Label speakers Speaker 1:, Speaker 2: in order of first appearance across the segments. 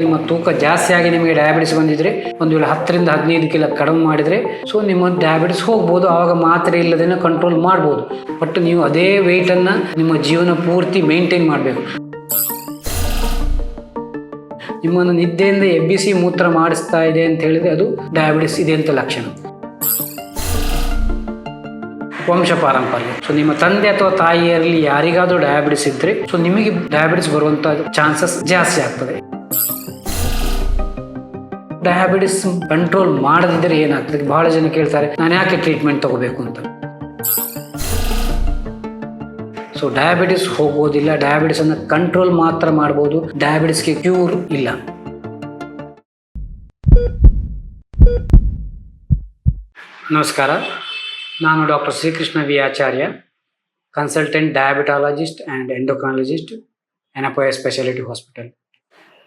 Speaker 1: ನಿಮ್ಮ ತೂಕ ಜಾಸ್ತಿ ಆಗಿ ನಿಮಗೆ ಡಯಾಬಿಟಿಸ್ ಬಂದಿದ್ರೆ ಒಂದು ವೇಳೆ ಹತ್ತರಿಂದ ಹದಿನೈದು ಕಿಲೋ ಕಡಿಮೆ ಮಾಡಿದರೆ ಸೊ ನಿಮ್ಮ ಡಯಾಬಿಟಿಸ್ ಹೋಗ್ಬೋದು, ಆವಾಗ ಮಾತ್ರೆ ಇಲ್ಲದೇನೆ ಕಂಟ್ರೋಲ್ ಮಾಡ್ಬೋದು. ಬಟ್ ನೀವು ಅದೇ ವೆಯ್ಟನ್ನು ನಿಮ್ಮ ಜೀವನ ಪೂರ್ತಿ ಮೇಂಟೈನ್ ಮಾಡಬೇಕು. ನಿಮ್ಮನ್ನು ನಿದ್ದೆಯಿಂದ ಎಬ್ಬಿಸಿ ಮೂತ್ರ ಮಾಡಿಸ್ತಾ ಇದೆ ಅಂತ ಹೇಳಿದ್ರೆ ಅದು ಡಯಾಬಿಟಿಸ್ ಇದೆ ಅಂತ ಲಕ್ಷಣ. ವಂಶ ಪಾರಂಪರ್ಯ. ಸೊ ನಿಮ್ಮ ತಂದೆ ಅಥವಾ ತಾಯಿಯರಲ್ಲಿ ಯಾರಿಗಾದರೂ ಡಯಾಬಿಟಿಸ್ ಇದ್ರೆ ಸೊ ನಿಮಗೆ ಡಯಾಬಿಟಿಸ್ ಬರುವಂತ ಚಾನ್ಸಸ್ ಜಾಸ್ತಿ ಆಗ್ತದೆ. ಡಯಾಬಿಟಿಸ್ ಕಂಟ್ರೋಲ್ ಮಾಡದಿದ್ದರೆ ಏನಾಗ್ತದೆ? ಬಹಳ ಜನ ಕೇಳ್ತಾರೆ, ನಾನು ಯಾಕೆ ಟ್ರೀಟ್ಮೆಂಟ್ ತಗೋಬೇಕು ಅಂತ? ಸೊ ಡಯಾಬಿಟಿಸ್ ಹೋಗೋದಿಲ್ಲ. ಡಯಾಬಿಟಿಸ್ ಅನ್ನು ಕಂಟ್ರೋಲ್ ಮಾತ್ರ ಮಾಡ್ಬೋದು. ಡಯಾಬಿಟಿಸ್ಗೆ ಕ್ಯೂರ್ ಇಲ್ಲ. ನಮಸ್ಕಾರ. ನಾನು doctor Srikrishna V Acharya consultant diabetologist and endocrinologist Yenepoya specialty hospital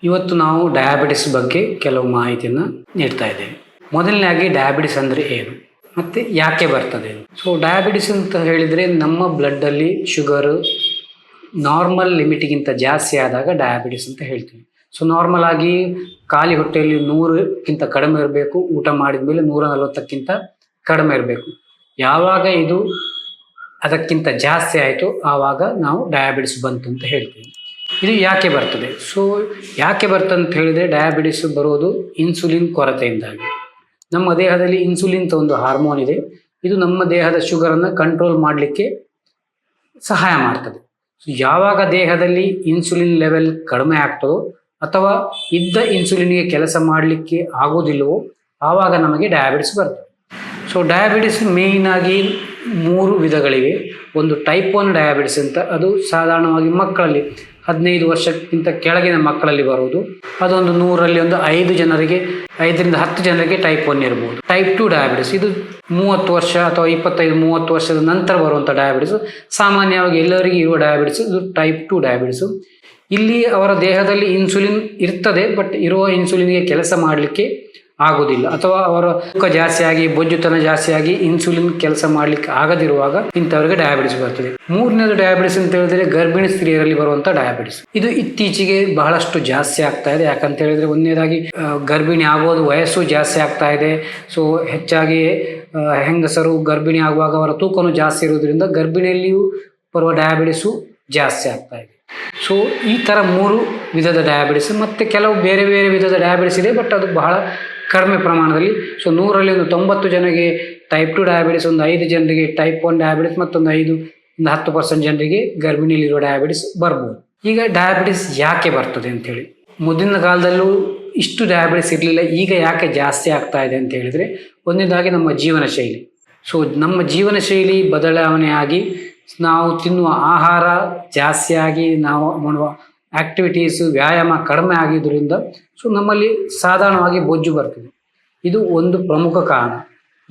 Speaker 1: ಇವತ್ತು ನಾವು ಡಯಾಬಿಟಿಸ್ ಬಗ್ಗೆ ಕೆಲವು ಮಾಹಿತಿಯನ್ನು ನೀಡ್ತಾ ಇದ್ದೇವೆ. ಮೊದಲನೇದಾಗಿ ಡಯಾಬಿಟಿಸ್ ಅಂದರೆ ಏನು? ಮತ್ತು ಯಾಕೆ ಬರ್ತದೆ? ಸೊ ಡಯಾಬಿಟಿಸ್ ಅಂತ ಹೇಳಿದರೆ ನಮ್ಮ ಬ್ಲಡ್ಡಲ್ಲಿ ಶುಗರು ನಾರ್ಮಲ್ ಲಿಮಿಟಿಗಿಂತ ಜಾಸ್ತಿ ಆದಾಗ ಡಯಾಬಿಟಿಸ್ ಅಂತ ಹೇಳ್ತೀವಿ. ಸೊ ನಾರ್ಮಲ್ ಆಗಿ ಖಾಲಿ ಹೊಟ್ಟೆಯಲ್ಲಿ ನೂರಕ್ಕಿಂತ ಕಡಿಮೆ ಇರಬೇಕು, ಊಟ ಮಾಡಿದ ಮೇಲೆ ನೂರ ನಲವತ್ತಕ್ಕಿಂತ ಕಡಿಮೆ ಇರಬೇಕು. ಯಾವಾಗ ಇದು ಅದಕ್ಕಿಂತ ಜಾಸ್ತಿ ಆಯಿತು ಆವಾಗ ನಾವು ಡಯಾಬಿಟಿಸ್ ಬಂತು ಅಂತ ಹೇಳ್ತೀವಿ. ಇದು ಯಾಕೆ ಬರ್ತದೆ? ಸೊ ಯಾಕೆ ಬರ್ತದೆ ಅಂತ ಹೇಳಿದರೆ ಡಯಾಬಿಟಿಸ್ ಬರೋದು ಇನ್ಸುಲಿನ್ ಕೊರತೆಯಿಂದಾಗಿ. ನಮ್ಮ ದೇಹದಲ್ಲಿ ಇನ್ಸುಲಿನ್ ಅಂತ ಒಂದು ಹಾರ್ಮೋನ್ ಇದೆ. ಇದು ನಮ್ಮ ದೇಹದ ಶುಗರನ್ನು ಕಂಟ್ರೋಲ್ ಮಾಡಲಿಕ್ಕೆ ಸಹಾಯ ಮಾಡ್ತದೆ. ಸೊ ಯಾವಾಗ ದೇಹದಲ್ಲಿ ಇನ್ಸುಲಿನ್ ಲೆವೆಲ್ ಕಡಿಮೆ ಆಗ್ತದೋ ಅಥವಾ ಇದ್ದ ಇನ್ಸುಲಿನ್ಗೆ ಕೆಲಸ ಮಾಡಲಿಕ್ಕೆ ಆಗೋದಿಲ್ಲವೋ ಆವಾಗ ನಮಗೆ ಡಯಾಬಿಟಿಸ್ ಬರ್ತದೆ. ಸೊ ಡಯಾಬಿಟಿಸ್ ಮೇಯ್ನ್ ಆಗಿ ಮೂರು ವಿಧಗಳಿವೆ. ಒಂದು ಟೈಪ್ ಒನ್ ಡಯಾಬಿಟಿಸ್ ಅಂತ, ಅದು ಸಾಧಾರಣವಾಗಿ ಮಕ್ಕಳಲ್ಲಿ. ಹದಿನೈದು ವರ್ಷಕ್ಕಿಂತ ಕೆಳಗಿನ ಮಕ್ಕಳಲ್ಲಿ ಬರುವುದು. ಅದೊಂದು ನೂರಲ್ಲಿ ಒಂದು ಐದು ಜನರಿಗೆ, ಐದರಿಂದ ಹತ್ತು ಜನರಿಗೆ ಟೈಪ್ ಒನ್ ಇರ್ಬೋದು. ಟೈಪ್ ಟು ಡಯಾಬಿಟಿಸ್ ಇದು ಮೂವತ್ತು ವರ್ಷ ಅಥವಾ ಇಪ್ಪತ್ತೈದು, ಮೂವತ್ತು ವರ್ಷದ ನಂತರ ಬರುವಂಥ ಡಯಾಬಿಟಿಸ್ ಸಾಮಾನ್ಯವಾಗಿ ಎಲ್ಲರಿಗೂ ಇರುವ ಡಯಾಬಿಟಿಸ್ ಇದು ಟೈಪ್ ಟು ಡಯಾಬಿಟಿಸು ಇಲ್ಲಿ ಅವರ ದೇಹದಲ್ಲಿ ಇನ್ಸುಲಿನ್ ಇರ್ತದೆ ಬಟ್ ಇರುವ ಇನ್ಸುಲಿನ್ಗೆ ಕೆಲಸ ಮಾಡಲಿಕ್ಕೆ ಆಗೋದಿಲ್ಲ. ಅಥವಾ ಅವರ ತೂಕ ಜಾಸ್ತಿ ಆಗಿ ಬೊಜ್ಜುತನ ಜಾಸ್ತಿ ಆಗಿ ಇನ್ಸುಲಿನ್ ಕೆಲಸ ಮಾಡಲಿಕ್ಕೆ ಆಗದಿರುವಾಗ ಇಂಥವರಿಗೆ ಡಯಾಬಿಟಿಸ್ ಬರ್ತದೆ. ಮೂರನೇದು ಡಯಾಬಿಟಿಸ್ ಅಂತ ಹೇಳಿದ್ರೆ ಗರ್ಭಿಣಿ ಸ್ತ್ರೀಯರಲ್ಲಿ ಬರುವಂತ ಡಯಾಬಿಟಿಸ್ ಇದು ಇತ್ತೀಚೆಗೆ ಬಹಳಷ್ಟು ಜಾಸ್ತಿ ಆಗ್ತಾ ಇದೆ. ಯಾಕಂತ ಹೇಳಿದ್ರೆ ಒಂದನೇದಾಗಿ ಗರ್ಭಿಣಿ ಆಗೋದು ವಯಸ್ಸು ಜಾಸ್ತಿ ಆಗ್ತಾ ಇದೆ. ಸೊ, ಹೆಚ್ಚಾಗಿ ಹೆಂಗಸರು ಗರ್ಭಿಣಿ ಆಗುವಾಗ ಅವರ ತೂಕನೂ ಜಾಸ್ತಿ ಇರೋದ್ರಿಂದ ಗರ್ಭಿಣಿಯಲ್ಲಿಯೂ ಬರುವ ಡಯಾಬಿಟಿಸು ಜಾಸ್ತಿ ಆಗ್ತಾ ಇದೆ. ಸೊ, ಈ ಥರ ಮೂರು ವಿಧದ ಡಯಾಬಿಟಿಸ್ ಮತ್ತು ಕೆಲವು ಬೇರೆ ಬೇರೆ ವಿಧದ ಡಯಾಬಿಟಿಸ್ ಇದೆ ಬಟ್ ಅದು ಬಹಳ ಕಡಿಮೆ ಪ್ರಮಾಣದಲ್ಲಿ. ಸೊ ನೂರಲ್ಲಿ ಒಂದು ತೊಂಬತ್ತು ಜನರಿಗೆ ಟೈಪ್ ಟು ಡಯಾಬಿಟಿಸ್ ಒಂದು ಐದು ಜನರಿಗೆ ಟೈಪ್ ಒನ್ ಡಯಾಬಿಟಿಸ್ ಮತ್ತೊಂದು ಐದು, ಒಂದು ಹತ್ತು ಪರ್ಸೆಂಟ್ ಜನರಿಗೆ ಗರ್ಭಿಣಿಯಲ್ಲಿರುವ ಡಯಾಬಿಟಿಸ್ ಬರ್ಬೋದು. ಈಗ ಡಯಾಬಿಟಿಸ್ ಯಾಕೆ ಬರ್ತದೆ ಅಂತೇಳಿ ಮೊದಲಿನ ಕಾಲದಲ್ಲೂ ಇಷ್ಟು ಡಯಾಬಿಟಿಸ್ ಇರಲಿಲ್ಲ, ಈಗ ಯಾಕೆ ಜಾಸ್ತಿ ಆಗ್ತಾ ಇದೆ ಅಂತ ಹೇಳಿದರೆ, ಒಂದನೇದಾಗಿ ನಮ್ಮ ಜೀವನ ಶೈಲಿ. ಸೊ ನಮ್ಮ ಜೀವನ ಶೈಲಿ ಬದಲಾವಣೆಯಾಗಿ ನಾವು ತಿನ್ನುವ ಆಹಾರ ಜಾಸ್ತಿಯಾಗಿ ನಾವು ಮಾಡುವ ಆಕ್ಟಿವಿಟೀಸು ವ್ಯಾಯಾಮ ಕಡಿಮೆ ಆಗಿದ್ದರಿಂದ ಸೊ ನಮ್ಮಲ್ಲಿ ಸಾಧಾರಣವಾಗಿ ಬೊಜ್ಜು ಬರ್ತದೆ. ಇದು ಒಂದು ಪ್ರಮುಖ ಕಾರಣ.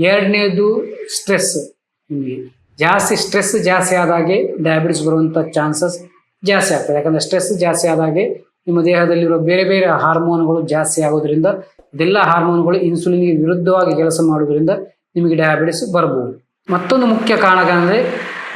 Speaker 1: ಎರಡನೇದು ಸ್ಟ್ರೆಸ್. ನಿಮಗೆ ಜಾಸ್ತಿ ಸ್ಟ್ರೆಸ್ ಜಾಸ್ತಿ ಆದಾಗೆ ಡಯಾಬಿಟಿಸ್ ಬರುವಂಥ ಚಾನ್ಸಸ್ ಜಾಸ್ತಿ ಆಗ್ತದೆ. ಯಾಕಂದರೆ ಸ್ಟ್ರೆಸ್ ಜಾಸ್ತಿ ಆದಾಗೆ ನಿಮ್ಮ ದೇಹದಲ್ಲಿರೋ ಬೇರೆ ಬೇರೆ ಹಾರ್ಮೋನ್ಗಳು ಜಾಸ್ತಿ ಆಗೋದ್ರಿಂದ ಇದೆಲ್ಲ ಹಾರ್ಮೋನ್ಗಳು ಇನ್ಸುಲಿನ್ಗೆ ವಿರುದ್ಧವಾಗಿ ಕೆಲಸ ಮಾಡೋದ್ರಿಂದ ನಿಮಗೆ ಡಯಾಬಿಟಿಸ್ ಬರ್ಬೋದು. ಮತ್ತೊಂದು ಮುಖ್ಯ ಕಾರಣಗಳಂದರೆ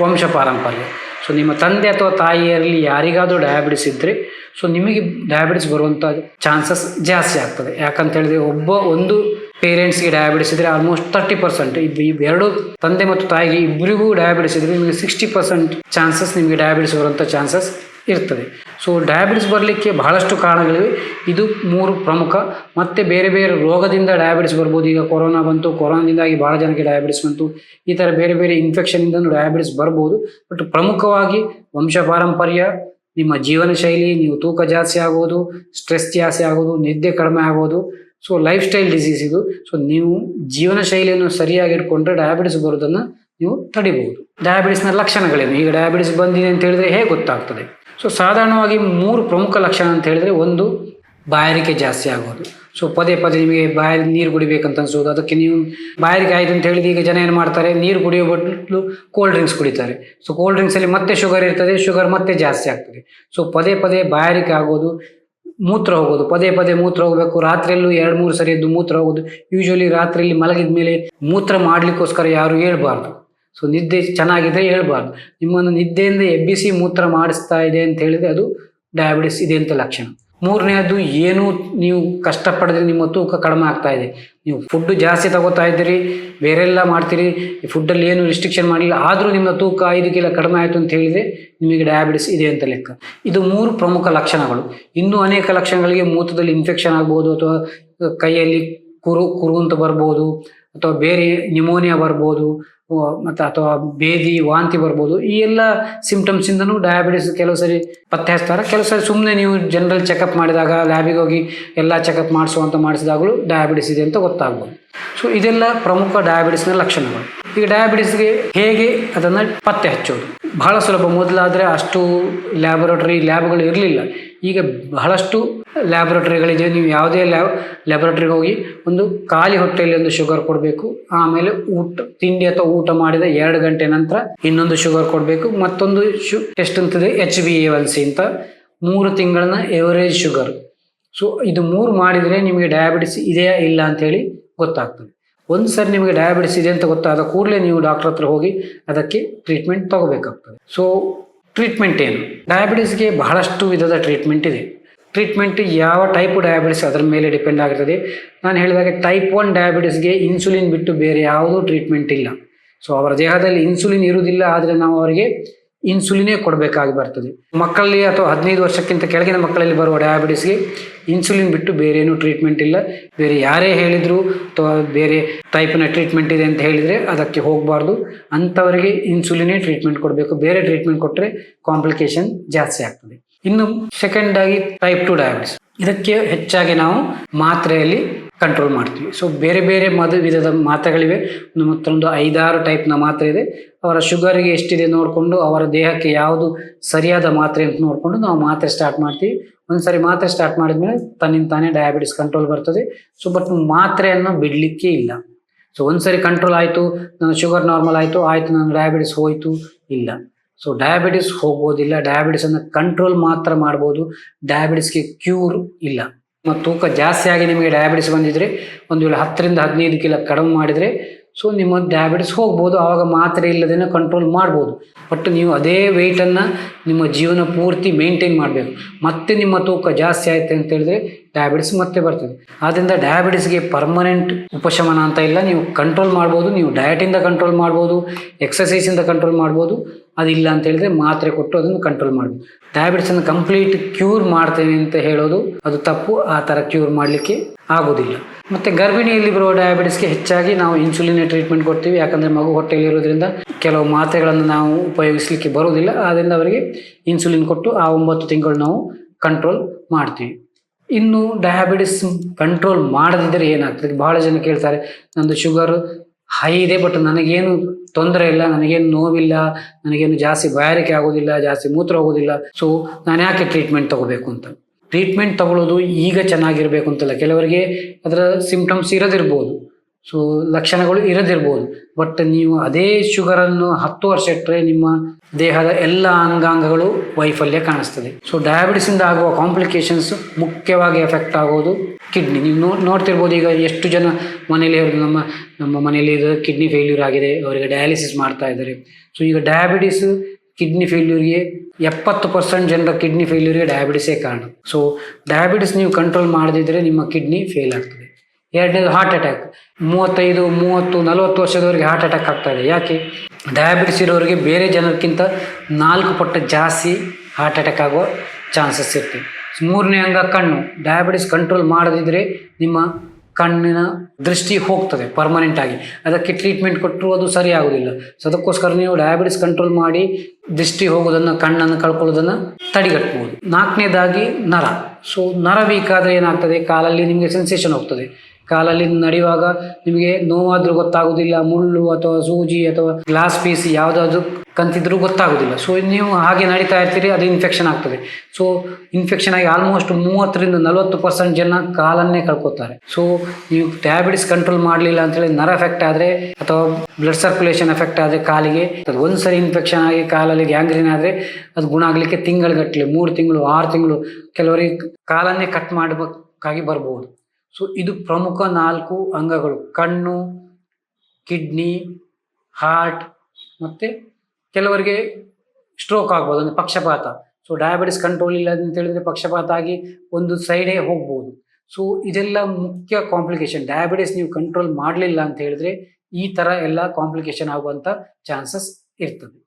Speaker 1: ವಂಶ ಪಾರಂಪರ್ಯ ಸೊ ನಿಮ್ಮ ತಂದೆ ಅಥವಾ ತಾಯಿಯರಲ್ಲಿ ಯಾರಿಗಾದರೂ ಡಯಾಬಿಟಿಸ್ ಇದ್ದರೆ ಸೊ ನಿಮಗೆ ಡಯಾಬಿಟಿಸ್ ಬರುವಂಥ ಚಾನ್ಸಸ್ ಜಾಸ್ತಿ ಆಗ್ತದೆ. ಯಾಕಂತ ಹೇಳಿದ್ರೆ ಒಬ್ಬ ಒಂದು ಪೇರೆಂಟ್ಸ್ಗೆ ಡಯಾಬಿಟಿಸ್ ಇದ್ದರೆ ಆಲ್ಮೋಸ್ಟ್ ತರ್ಟಿ ಪರ್ಸೆಂಟ್ ಎರಡು ತಂದೆ ಮತ್ತು ತಾಯಿಗೆ ಇಬ್ಬರಿಗೂ ಡಯಾಬಿಟಿಸ್ ಇದ್ದರೆ ನಿಮಗೆ ಸಿಕ್ಸ್ಟಿ ಪರ್ಸೆಂಟ್ ಚಾನ್ಸಸ್ ನಿಮಗೆ ಡಯಾಬಿಟಿಸ್ ಬರುವಂಥ ಚಾನ್ಸಸ್ ಇರ್ತದೆ. ಸೊ ಡಯಾಬಿಟಿಸ್ ಬರಲಿಕ್ಕೆ ಬಹಳಷ್ಟು ಕಾರಣಗಳಿವೆ. ಇದು ಮೂರು ಪ್ರಮುಖ. ಮತ್ತು ಬೇರೆ ಬೇರೆ ರೋಗದಿಂದ ಡಯಾಬಿಟಿಸ್ ಬರ್ಬೋದು. ಈಗ ಕೊರೋನಾ ಬಂತು, ಕೊರೋನಾದಿಂದಾಗಿ ಭಾಳ ಜನಕ್ಕೆ ಡಯಾಬಿಟಿಸ್ ಬಂತು. ಈ ಥರ ಬೇರೆ ಬೇರೆ ಇನ್ಫೆಕ್ಷನಿಂದನೂ ಡಯಾಬಿಟಿಸ್ ಬರ್ಬೋದು. ಬಟ್ ಪ್ರಮುಖವಾಗಿ ವಂಶ ಪಾರಂಪರ್ಯ, ನಿಮ್ಮ ಜೀವನ ಶೈಲಿ, ನೀವು ತೂಕ ಜಾಸ್ತಿ ಆಗೋದು ಸ್ಟ್ರೆಸ್ ಜಾಸ್ತಿ ಆಗೋದು, ನಿದ್ದೆ ಕಡಿಮೆ ಆಗೋದು. ಸೊ ಲೈಫ್ ಸ್ಟೈಲ್ ಡಿಸೀಸ್ ಇದು. ಸೊ ನೀವು ಜೀವನ ಶೈಲಿಯನ್ನು ಸರಿಯಾಗಿ ಇಟ್ಕೊಂಡ್ರೆ ಡಯಾಬಿಟಿಸ್ ಬರೋದನ್ನು ನೀವು ತಡಿಬಹುದು ಡಯಾಬಿಟಿಸ್ನ ಲಕ್ಷಣಗಳೇನು? ಈಗ ಡಯಾಬಿಟಿಸ್ ಬಂದಿದೆ ಅಂತ ಹೇಳಿದ್ರೆ ಹೇಗೆ ಗೊತ್ತಾಗ್ತದೆ? ಸೊ ಸಾಧಾರಣವಾಗಿ ಮೂರು ಪ್ರಮುಖ ಲಕ್ಷಣ ಅಂತ ಹೇಳಿದ್ರೆ ಒಂದು, ಬಾಯಾರಿಕೆ ಜಾಸ್ತಿ ಆಗೋದು. ಸೊ ಪದೇ ಪದೇ ನಿಮಗೆ ಬಾಯಲ್ಲಿ ನೀರು ಕುಡಿಬೇಕಂತ ಅನ್ಸೋದು. ಅದಕ್ಕೆ ನೀವು ಬಾಯಾರಿಕೆ ಆಯಿತು ಅಂತ ಹೇಳಿದ್ರೆ ಈಗ ಜನ ಏನು ಮಾಡ್ತಾರೆ? ನೀರು ಕುಡಿಯೋ ಬದಲು ಕೋಲ್ಡ್ ಡ್ರಿಂಕ್ಸ್ ಕುಡಿತಾರೆ. ಸೊ ಕೋಲ್ಡ್ ಡ್ರಿಂಕ್ಸಲ್ಲಿ ಮತ್ತೆ ಶುಗರ್ ಇರ್ತದೆ ಶುಗರ್ ಮತ್ತೆ ಜಾಸ್ತಿ ಆಗ್ತದೆ. ಸೊ ಪದೇ ಪದೇ ಬಾಯಾರಿಕೆ ಆಗೋದು, ಮೂತ್ರ ಹೋಗೋದು. ಪದೇ ಪದೇ ಮೂತ್ರ ಹೋಗಬೇಕು. ರಾತ್ರಿಯಲ್ಲೂ ಎರಡು ಮೂರು ಸರಿ ಎದ್ದು ಮೂತ್ರ ಹೋಗೋದು. ಯೂಶಲಿ ರಾತ್ರಿಯಲ್ಲಿ ಮಲಗಿದ ಮೇಲೆ ಮೂತ್ರ ಮಾಡಲಿಕ್ಕೋಸ್ಕರ ಯಾರು ಹೇಳ್ಬಾರ್ದು. ಸೊ ನಿದ್ದೆ ಚೆನ್ನಾಗಿದ್ರೆ ಹೇಳ್ಬಾರ್ದು. ನಿಮ್ಮನ್ನು ನಿದ್ದೆಯಿಂದ ಎಬ್ಬಿಸಿ ಮೂತ್ರ ಮಾಡಿಸ್ತಾ ಇದೆ ಅಂತ ಹೇಳಿದ್ರೆ ಅದು ಡಯಾಬಿಟಿಸ್ ಇದೆ ಅಂತ ಲಕ್ಷಣ. ಮೂರನೇದು ಏನು ನೀವು ಕಷ್ಟಪಡಿದ್ರೆ ನಿಮ್ಮ ತೂಕ ಕಡಿಮೆ ಆಗ್ತಾ ಇದೆ. ನೀವು ಫುಡ್ ಜಾಸ್ತಿ ತಗೋತಾ ಇದ್ದೀರಿ, ಬೇರೆಲ್ಲ ಮಾಡ್ತೀರಿ, ಈ ಫುಡ್ಡಲ್ಲಿ ಏನು ರಿಸ್ಟ್ರಿಕ್ಷನ್ ಮಾಡಿಲ್ಲ, ಆದರೂ ನಿಮ್ಮ ತೂಕ ಐದು ಕಿಲೋ ಕಡಿಮೆ ಆಯಿತು ಅಂತ ಹೇಳಿದರೆ ನಿಮಗೆ ಡಯಾಬಿಟಿಸ್ ಇದೆ ಅಂತ ಲೆಕ್ಕ. ಇದು ಮೂರು ಪ್ರಮುಖ ಲಕ್ಷಣಗಳು. ಇನ್ನೂ ಅನೇಕ ಲಕ್ಷಣಗಳಿಗೆ ಮೂತ್ರದಲ್ಲಿ ಇನ್ಫೆಕ್ಷನ್ ಆಗ್ಬೋದು ಅಥವಾ ಕೈಯಲ್ಲಿ ಕುರು ಕುರು ಅಂತ ಬರ್ಬೋದು ಅಥವಾ ಬೇರೆ ನ್ಯುಮೋನಿಯಾ ಬರ್ಬೋದು ಮತ್ತೆ ಅಥವಾ ಬೇದಿ, ವಾಂತಿ ಬರ್ಬೋದು, ಈ ಎಲ್ಲ ಸಿಂಪ್ಟಮ್ಸ್ ಇಂದನೂ ಡಯಾಬಿಟಿಸ್ ಕೆಲವು ಸರಿ ಪತ್ತೆ ಹಚ್ತಾರೆ. ಕೆಲವು ಸರಿ ಸುಮ್ಮನೆ ನೀವು ಜನರಲ್ ಚೆಕಪ್ ಮಾಡಿದಾಗ ಲ್ಯಾಬಿಗೆ ಹೋಗಿ ಎಲ್ಲ ಚೆಕಪ್ ಮಾಡಿಸುವಂತ ಮಾಡಿಸಿದಾಗಲೂ ಡಯಾಬಿಟಿಸ್ ಇದೆ ಅಂತ ಗೊತ್ತಾಗ್ಬೋದು. ಸೊ ಇದೆಲ್ಲ ಪ್ರಮುಖ ಡಯಾಬಿಟಿಸ್ನ ಲಕ್ಷಣಗಳು. ಈಗ ಡಯಾಬಿಟಿಸ್ಗೆ ಹೇಗೆ ಅದನ್ನು ಪತ್ತೆ ಹಚ್ಚೋದು? ಬಹಳ ಸುಲಭ. ಮೊದಲಾದರೆ ಅಷ್ಟು ಲ್ಯಾಬೊರೇಟರಿ ಲ್ಯಾಬ್ಗಳು ಇರಲಿಲ್ಲ. ಈಗ ಬಹಳಷ್ಟು ಲ್ಯಾಬೊರೇಟರಿಗಳಿದೆ ನೀವು ಯಾವುದೇ ಲ್ಯಾಬ್ ಲ್ಯಾಬೊರೇಟರಿಗೆ ಹೋಗಿ ಒಂದು ಖಾಲಿ ಹೊಟ್ಟೆಯಲ್ಲಿ ಒಂದು ಶುಗರ್ ಕೊಡಬೇಕು. ಆಮೇಲೆ ಊಟ, ತಿಂಡಿ ಅಥವಾ ಊಟ ಮಾಡಿದ ಎರಡು ಗಂಟೆ ನಂತರ ಇನ್ನೊಂದು ಶುಗರ್ ಕೊಡಬೇಕು. ಮತ್ತೊಂದು ಶು ಟೆಸ್ಟ್ ಅಂತಿದೆ H B A one C ಅಂತ. ಮೂರು ತಿಂಗಳನ್ನ ಎವರೇಜ್ ಶುಗರ್ ಸೊ ಇದು ಮೂರು ಮಾಡಿದರೆ ನಿಮಗೆ ಡಯಾಬಿಟಿಸ್ ಇದೆಯಾ ಇಲ್ಲ ಅಂತೇಳಿ ಗೊತ್ತಾಗ್ತದೆ. ಒಂದು ಸರಿ ನಿಮಗೆ ಡಯಾಬಿಟಿಸ್ ಇದೆ ಅಂತ ಗೊತ್ತಾದ ಕೂಡಲೇ ನೀವು ಡಾಕ್ಟರ್ ಹತ್ರ ಹೋಗಿ ಅದಕ್ಕೆ ಟ್ರೀಟ್ಮೆಂಟ್ ತಗೋಬೇಕಾಗ್ತದೆ. ಸೊ ಟ್ರೀಟ್ಮೆಂಟ್ ಏನು? ಡಯಾಬಿಟಿಸ್ಗೆ ಬಹಳಷ್ಟು ವಿಧದ ಟ್ರೀಟ್ಮೆಂಟ್ ಇದೆ. ಟ್ರೀಟ್ಮೆಂಟ್ ಯಾವ ಟೈಪ್ ಡಯಾಬಿಟಿಸ್ ಅದರ ಮೇಲೆ ಡಿಪೆಂಡ್ ಆಗಿರ್ತದೆ? ನಾನು ಹೇಳಿದಾಗ ಟೈಪ್ ಒನ್ ಡಯಾಬಿಟಿಸ್ಗೆ ಇನ್ಸುಲಿನ್ ಬಿಟ್ಟು ಬೇರೆ ಯಾವುದೂ ಟ್ರೀಟ್ಮೆಂಟ್ ಇಲ್ಲ. ಸೊ ಅವರ ದೇಹದಲ್ಲಿ ಇನ್ಸುಲಿನ್ ಇರುವುದಿಲ್ಲ, ಆದರೆ ನಾವು ಅವರಿಗೆ ಇನ್ಸುಲಿನೇ ಕೊಡಬೇಕಾಗಿ ಬರ್ತದೆ. ಮಕ್ಕಳಲ್ಲಿ ಅಥವಾ ಹದಿನೈದು ವರ್ಷಕ್ಕಿಂತ ಕೆಳಗಿನ ಮಕ್ಕಳಲ್ಲಿ ಬರುವ ಡಯಾಬಿಟಿಸ್ಗೆ ಇನ್ಸುಲಿನ್ ಬಿಟ್ಟು ಬೇರೆ ಏನೂ ಟ್ರೀಟ್ಮೆಂಟ್ ಇಲ್ಲ. ಬೇರೆ ಯಾರೇ ಹೇಳಿದ್ರು ಅಥವಾ ಬೇರೆ ಟೈಪಿನ ಟ್ರೀಟ್ಮೆಂಟ್ ಇದೆ ಅಂತ ಹೇಳಿದರೆ ಅದಕ್ಕೆ ಹೋಗಬಾರ್ದು. ಅಂಥವರಿಗೆ ಇನ್ಸುಲಿನೇ ಟ್ರೀಟ್ಮೆಂಟ್ ಕೊಡಬೇಕು. ಬೇರೆ ಟ್ರೀಟ್ಮೆಂಟ್ ಕೊಟ್ಟರೆ ಕಾಂಪ್ಲಿಕೇಶನ್ ಜಾಸ್ತಿ ಆಗ್ತದೆ. ಇನ್ನು ಸೆಕೆಂಡ್ ಆಗಿ ಟೈಪ್ ಟು ಡಯಾಬಿಟಿಸ್ ಇದಕ್ಕೆ ಹೆಚ್ಚಾಗಿ ನಾವು ಮಾತ್ರೆಯಲ್ಲಿ ಕಂಟ್ರೋಲ್ ಮಾಡ್ತೀವಿ. ಸೊ ಬೇರೆ ಬೇರೆ ಮದ ವಿಧದ ಮಾತ್ರೆಗಳಿವೆ. ಒಂದು ಒಂದು ಐದಾರು ಟೈಪ್ನ ಮಾತ್ರೆ ಇದೆ. ಅವರ ಶುಗರ್ಗೆ ಎಷ್ಟಿದೆ ನೋಡಿಕೊಂಡು, ಅವರ ದೇಹಕ್ಕೆ ಯಾವುದು ಸರಿಯಾದ ಮಾತ್ರೆ ಅಂತ ನೋಡಿಕೊಂಡು ನಾವು ಮಾತ್ರೆ ಸ್ಟಾರ್ಟ್ ಮಾಡ್ತೀವಿ. ಒಂದ್ಸರಿ ಮಾತ್ರೆ ಸ್ಟಾರ್ಟ್ ಮಾಡಿದ್ಮೇಲೆ ತನ್ನಿಂದ ತಾನೇ ಡಯಾಬಿಟಿಸ್ ಕಂಟ್ರೋಲ್ ಬರ್ತದೆ. ಸೊ ಬಟ್ ಮಾತ್ರೆಯನ್ನು ಬಿಡಲಿಕ್ಕೆ ಇಲ್ಲ. ಸೊ ಒಂದ್ಸರಿ ಕಂಟ್ರೋಲ್ ಆಯಿತು, ನನ್ನ ಶುಗರ್ ನಾರ್ಮಲ್ ಆಯಿತು ಆಯಿತು, ನನ್ನ ಡಯಾಬಿಟಿಸ್ ಹೋಯಿತು, ಇಲ್ಲ. ಸೊ ಡಯಾಬಿಟಿಸ್ ಹೋಗ್ಬೋದಿಲ್ಲ. ಡಯಾಬಿಟಿಸನ್ನು ಕಂಟ್ರೋಲ್ ಮಾತ್ರ ಮಾಡ್ಬೋದು. ಡಯಾಬಿಟಿಸ್ಗೆ ಕ್ಯೂರ್ ಇಲ್ಲ. ತೂಕ ಜಾಸ್ತಿ ಆಗಿ ನಿಮಗೆ ಡಯಾಬಿಟಿಸ್ ಬಂದಿದ್ರೆ ಒಂದು ವೇಳೆ ಹತ್ತರಿಂದ ಹದಿನೈದು ಕಿಲೋ ಕಡಿಮೆ ಮಾಡಿದರೆ ಸೊ ನಿಮ್ಮ ಡಯಾಬಿಟಿಸ್ ಹೋಗ್ಬೋದು, ಆವಾಗ ಮಾತ್ರೆ ಇಲ್ಲದೇನೆ ಕಂಟ್ರೋಲ್ ಮಾಡ್ಬೋದು. ಬಟ್ ನೀವು ಅದೇ ವೆಯ್ಟನ್ನು ನಿಮ್ಮ ಜೀವನ ಪೂರ್ತಿ ಮೇಂಟೈನ್ ಮಾಡಬೇಕು. ಮತ್ತೆ ನಿಮ್ಮ ತೂಕ ಜಾಸ್ತಿ ಆಯಿತು ಅಂತ ಹೇಳಿದ್ರೆ ಡಯಾಬಿಟಿಸ್ ಮತ್ತೆ ಬರ್ತದೆ. ಆದ್ದರಿಂದ ಡಯಾಬಿಟಿಸ್ಗೆ ಪರ್ಮನೆಂಟ್ ಉಪಶಮನ ಅಂತ ಇಲ್ಲ. ನೀವು ಕಂಟ್ರೋಲ್ ಮಾಡ್ಬೋದು, ನೀವು ಡಯಟಿಂದ ಕಂಟ್ರೋಲ್ ಮಾಡ್ಬೋದು ಎಕ್ಸಸೈಸಿಂದ ಕಂಟ್ರೋಲ್ ಮಾಡ್ಬೋದು. ಅದಿಲ್ಲ ಅಂತ ಹೇಳಿದ್ರೆ ಮಾತ್ರೆ ಕೊಟ್ಟು ಅದನ್ನು ಕಂಟ್ರೋಲ್ ಮಾಡ್ಬೋದು ಡಯಾಬಿಟಿಸನ್ನು ಕಂಪ್ಲೀಟ್ ಕ್ಯೂರ್ ಮಾಡ್ತೇನೆ ಅಂತ ಹೇಳೋದು ಅದು ತಪ್ಪು. ಆ ಥರ ಕ್ಯೂರ್ ಮಾಡಲಿಕ್ಕೆ ಆಗೋದಿಲ್ಲ. ಮತ್ತು ಗರ್ಭಿಣಿಯಲ್ಲಿ ಬರುವ ಡಯಾಬಿಟಿಸ್ಗೆ ಹೆಚ್ಚಾಗಿ ನಾವು ಇನ್ಸುಲಿನ್ ಟ್ರೀಟ್ಮೆಂಟ್ ಕೊಡ್ತೀವಿ. ಯಾಕಂದರೆ ಮಗು ಹೊಟ್ಟೆಯಲ್ಲಿ ಇರೋದ್ರಿಂದ ಕೆಲವು ಮಾತ್ರೆಗಳನ್ನು ನಾವು ಉಪಯೋಗಿಸಲಿಕ್ಕೆ ಬರೋದಿಲ್ಲ ಆದ್ದರಿಂದ ಅವರಿಗೆ ಇನ್ಸುಲಿನ್ ಕೊಟ್ಟು ಆ ಒಂಬತ್ತು ತಿಂಗಳು ನಾವು ಕಂಟ್ರೋಲ್ ಮಾಡ್ತೀವಿ. ಇನ್ನು ಡಯಾಬಿಟಿಸ್ ಕಂಟ್ರೋಲ್ ಮಾಡದಿದ್ದರೆ ಏನಾಗ್ತದೆ? ಬಹಳ ಜನ ಕೇಳ್ತಾರೆ, ನಂದು ಶುಗರ್ ಹೈ ಇದೆ ಬಟ್ ನನಗೇನು ತೊಂದರೆ ಇಲ್ಲ, ನನಗೇನು ನೋವಿಲ್ಲ, ನನಗೇನು ಜಾಸ್ತಿ ಬಾಯಾರಿಕೆ ಆಗೋದಿಲ್ಲ, ಜಾಸ್ತಿ ಮೂತ್ರ ಹೋಗೋದಿಲ್ಲ. ಸೊ ನಾನು ಯಾಕೆ ಟ್ರೀಟ್ಮೆಂಟ್ ತಗೋಬೇಕು? ಅಂತ. ಟ್ರೀಟ್ಮೆಂಟ್ ತಗೊಳ್ಳೋದು ಈಗ ಚೆನ್ನಾಗಿರಬೇಕು ಅಂತಲ್ಲ. ಕೆಲವರಿಗೆ ಅದರ ಸಿಂಪ್ಟಮ್ಸ್ ಇರೋದಿರ್ಬೋದು. ಸೊ ಲಕ್ಷಣಗಳು ಇರದಿರ್ಬೋದು. ಬಟ್ ನೀವು ಅದೇ ಶುಗರನ್ನು ಹತ್ತು ವರ್ಷ ಇಟ್ಟರೆ ನಿಮ್ಮ ದೇಹದ ಎಲ್ಲ ಅಂಗಾಂಗಗಳು ವೈಫಲ್ಯ ಕಾಣಿಸ್ತದೆ. ಸೊ ಡಯಾಬಿಟಿಸಿಂದ ಆಗುವ ಕಾಂಪ್ಲಿಕೇಶನ್ಸ್ ಮುಖ್ಯವಾಗಿ ಎಫೆಕ್ಟ್ ಆಗೋದು ಕಿಡ್ನಿ ನೀವು ನೋಡ್ತಿರ್ಬೋದು ಈಗ ಎಷ್ಟು ಜನ ಅವ್ರದ್ದು ನಮ್ಮ ನಮ್ಮ ಮನೆಯಲ್ಲಿ ಕಿಡ್ನಿ ಫೇಲ್ಯೂರ್ ಆಗಿದೆ, ಅವರಿಗೆ ಡಯಾಲಿಸಿಸ್ ಮಾಡ್ತಾ ಇದ್ದಾರೆ. ಸೊ ಈಗ ಡಯಾಬಿಟಿಸ್ ಕಿಡ್ನಿ ಫೇಲ್ಯೂರ್ಗೆ ಎಪ್ಪತ್ತು ಪರ್ಸೆಂಟ್ ಜನರ ಕಿಡ್ನಿ ಫೇಲ್ಯೂರ್ಗೆ ಡಯಾಬಿಟಿಸೇ ಕಾರಣ. ಸೊ ಡಯಾಬಿಟಿಸ್ ನೀವು ಕಂಟ್ರೋಲ್ ಮಾಡದಿದ್ದರೆ ನಿಮ್ಮ ಕಿಡ್ನಿ ಫೇಲ್ ಆಗ್ತದೆ. ಎರಡನೇದು ಹಾರ್ಟ್ ಅಟ್ಯಾಕ್ ಮೂವತ್ತೈದು, ಮೂವತ್ತು, ನಲವತ್ತು ವರ್ಷದವರೆಗೆ ಹಾರ್ಟ್ ಅಟ್ಯಾಕ್ ಆಗ್ತಾ ಇದೆ. ಯಾಕೆ? ಡಯಾಬಿಟಿಸ್ ಇರೋರಿಗೆ ಬೇರೆ ಜನಕ್ಕಿಂತ ನಾಲ್ಕು ಪಟ್ಟು ಜಾಸ್ತಿ ಹಾರ್ಟ್ ಅಟ್ಯಾಕ್ ಆಗುವ ಚಾನ್ಸಸ್ ಇರ್ತದೆ ಮೂರನೇ ಅಂಗ ಕಣ್ಣು. ಡಯಾಬಿಟಿಸ್ ಕಂಟ್ರೋಲ್ ಮಾಡದಿದ್ದರೆ ನಿಮ್ಮ ಕಣ್ಣಿನ ದೃಷ್ಟಿ ಹೋಗ್ತದೆ ಪರ್ಮನೆಂಟ್ ಆಗಿ. ಅದಕ್ಕೆ ಟ್ರೀಟ್ಮೆಂಟ್ ಕೊಟ್ಟರು ಅದು ಸರಿ ಆಗೋದಿಲ್ಲ. ಸೊ ಅದಕ್ಕೋಸ್ಕರ ನೀವು ಡಯಾಬಿಟಿಸ್ ಕಂಟ್ರೋಲ್ ಮಾಡಿ ದೃಷ್ಟಿ ಹೋಗೋದನ್ನು, ಕಣ್ಣನ್ನು ಕಳ್ಕೊಳ್ಳೋದನ್ನು ತಡೆಗಟ್ಬೋದು. ನಾಲ್ಕನೇದಾಗಿ ನರ. ಸೊ ನರ ವೀಕ್ ಏನಾಗ್ತದೆ? ಕಾಲಲ್ಲಿ ನಿಮಗೆ ಸೆನ್ಸೇಷನ್ ಹೋಗ್ತದೆ. ಕಾಲಲ್ಲಿ ನಡೆಯುವಾಗ ನಿಮಗೆ ನೋವಾದರೂ ಗೊತ್ತಾಗೋದಿಲ್ಲ, ಮುಳ್ಳು ಅಥವಾ ಸೂಜಿ ಅಥವಾ ಗ್ಲಾಸ್ ಪೀಸ್ ಯಾವುದಾದ್ರು ಕಂತಿದ್ರೂ ಗೊತ್ತಾಗೋದಿಲ್ಲ. ಸೊ ನೀವು ಹಾಗೆ ನಡೀತಾ ಇರ್ತೀರಿ, ಅದು ಇನ್ಫೆಕ್ಷನ್ ಆಗ್ತದೆ. ಸೊ ಇನ್ಫೆಕ್ಷನ್ ಆಗಿ ಆಲ್ಮೋಸ್ಟ್ ಮೂವತ್ತರಿಂದ ನಲವತ್ತು ಪರ್ಸೆಂಟ್ ಜನ ಕಾಲನ್ನೇ ಕಳ್ಕೊತಾರೆ. ಸೊ ನೀವು ಡಯಾಬಿಟಿಸ್ ಕಂಟ್ರೋಲ್ ಮಾಡಲಿಲ್ಲ ಅಂತೇಳಿ ನರ ಎಫೆಕ್ಟ್ ಆದರೆ ಅಥವಾ ಬ್ಲಡ್ ಸರ್ಕ್ಯುಲೇಷನ್ ಎಫೆಕ್ಟ್ ಆದರೆ ಕಾಲಿಗೆ, ಅದು ಒಂದು ಸರಿ ಇನ್ಫೆಕ್ಷನ್ ಆಗಿ ಕಾಲಲ್ಲಿ ಗ್ಯಾಂಗ್ರೀನ್ ಆದರೆ ಅದು ಗುಣ ಆಗಲಿಕ್ಕೆ ತಿಂಗಳುಗಟ್ಟಲೆ ಮೂರು ತಿಂಗಳು, ಆರು ತಿಂಗಳು, ಕೆಲವರಿಗೆ ಕಾಲನ್ನೇ ಕಟ್ ಮಾಡಬೇಕಾಗಿ ಬರ್ಬೋದು. ಸೊ ಇದು ಪ್ರಮುಖ ನಾಲ್ಕು ಅಂಗಗಳು. ಕಣ್ಣು, ಕಿಡ್ನಿ, ಹಾರ್ಟ್ ಮತ್ತು ಕೆಲವರಿಗೆ ಸ್ಟ್ರೋಕ್ ಆಗ್ಬೋದು ಒಂದು ಪಕ್ಷಪಾತ. ಸೊ ಡಯಾಬಿಟಿಸ್ ಕಂಟ್ರೋಲ್ ಇಲ್ಲ ಅಂತ ಹೇಳಿದ್ರೆ ಪಕ್ಷಪಾತ ಆಗಿ ಒಂದು ಸೈಡೇ ಹೋಗ್ಬೋದು. ಸೊ ಇದೆಲ್ಲ ಮುಖ್ಯ ಕಾಂಪ್ಲಿಕೇಶನ್ ಡಯಾಬಿಟಿಸ್ ನೀವು ಕಂಟ್ರೋಲ್ ಮಾಡಲಿಲ್ಲ ಅಂತ ಹೇಳಿದ್ರೆ ಈ ಥರ ಎಲ್ಲ ಕಾಂಪ್ಲಿಕೇಶನ್ ಆಗುವಂಥ ಚಾನ್ಸಸ್ ಇರ್ತದೆ.